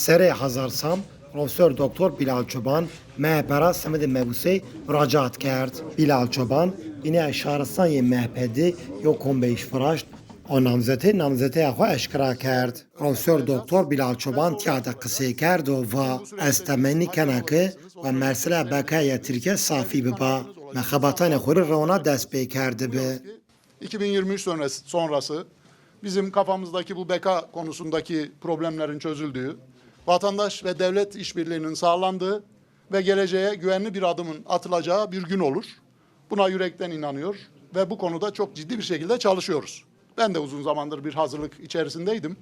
Serê Hazar Sam, Profesör Doktor Bilal Çoban, MHP'ra Semid Mebusê müracaat kerd. Bilal Çoban, yine şaristan yê MHP'dî yo Kombeyiş Firaşt, o namzetê namzeteya xwe eşkira kerd. Profesör Doktor Bilal Çoban tiyada qisê kerd û va ez temenî keneke ve mersile bekaya Tirkiye safî biba. Me xebatanê ri rewna dest pê kerdibe. 2023 sonrası, sonrası bizim kafamızdaki bu beka konusundaki problemlerin çözüldüğü, vatandaş ve devlet işbirliğinin sağlandığı ve geleceğe güvenli bir adımın atılacağı bir gün olur. Buna yürekten inanıyor ve bu konuda çok ciddi bir şekilde çalışıyoruz. Ben de uzun zamandır bir hazırlık içerisindeydim.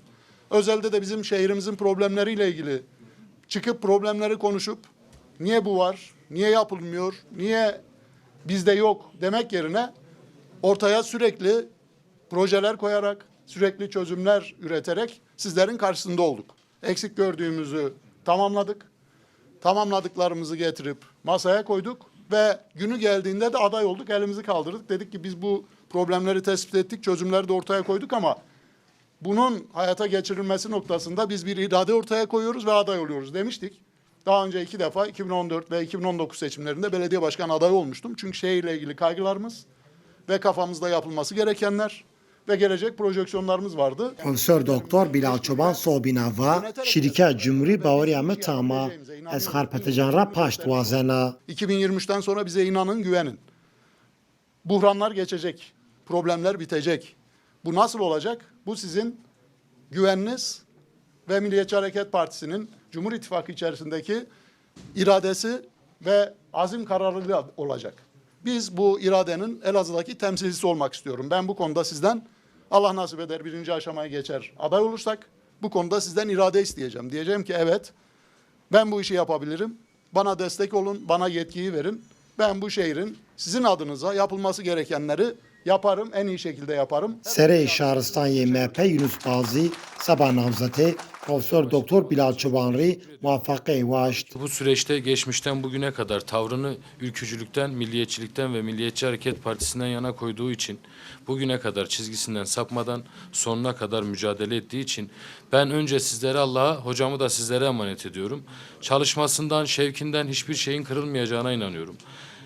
Özelde de bizim şehrimizin problemleriyle ilgili çıkıp problemleri konuşup niye bu var, niye yapılmıyor, niye bizde yok demek yerine ortaya sürekli projeler koyarak, sürekli çözümler üreterek sizlerin karşısında olduk. Eksik gördüğümüzü tamamladık. Tamamladıklarımızı getirip masaya koyduk ve günü geldiğinde de aday olduk, elimizi kaldırdık. Dedik ki biz bu problemleri tespit ettik, çözümleri de ortaya koyduk ama bunun hayata geçirilmesi noktasında biz bir irade ortaya koyuyoruz ve aday oluyoruz demiştik. Daha önce iki defa 2014 ve 2019 seçimlerinde belediye başkan adayı olmuştum. Çünkü şehirle ilgili kaygılarımız ve kafamızda yapılması gerekenler ve gelecek projeksiyonlarımız vardı. Profesör Doktor Bilal Çoban Sobinava, şirket Cumhuri Bavariya me tama, ez xarpetecan ra paşt wazena. 2023'ten sonra bize inanın, güvenin. Buhranlar geçecek, problemler bitecek. Bu nasıl olacak? Bu sizin güveniniz ve Milliyetçi Hareket Partisi'nin Cumhur İttifakı içerisindeki iradesi ve azim kararlılığı olacak. Biz bu iradenin Elazığ'daki temsilcisi olmak istiyorum. Ben bu konuda sizden Allah nasip eder birinci aşamaya geçer aday olursak bu konuda sizden irade isteyeceğim. Diyeceğim ki evet ben bu işi yapabilirim. Bana destek olun, bana yetkiyi verin. Ben bu şehrin sizin adınıza yapılması gerekenleri yaparım, en iyi şekilde yaparım. Serê Şaristan yê MHP Yunus Bazî, Seba Namzetê, Profesör Doktor Bilal Çoban rê muvaffaqê waşt. Bu süreçte geçmişten bugüne kadar tavrını ülkücülükten, milliyetçilikten ve Milliyetçi Hareket Partisi'nden yana koyduğu için, bugüne kadar çizgisinden sapmadan sonuna kadar mücadele ettiği için ben önce sizlere Allah'a, hocamı da sizlere emanet ediyorum. Çalışmasından, şevkinden hiçbir şeyin kırılmayacağına inanıyorum.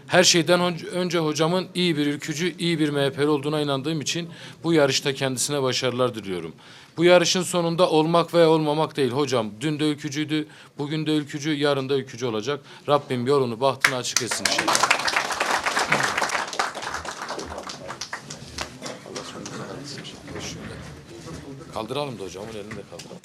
Her şeyden ön- önce hocamın iyi bir ülkücü, iyi bir MHP'li olduğuna inandığım için bu yarışta kendisine başarılar diliyorum. Bu yarışın sonunda olmak veya olmamak değil hocam. Dün de ülkücüydü, bugün de ülkücü, yarın da ülkücü olacak. Rabbim yolunu, bahtını açık etsin inşallah. Kaldıralım da hocamın elini de kaldıralım.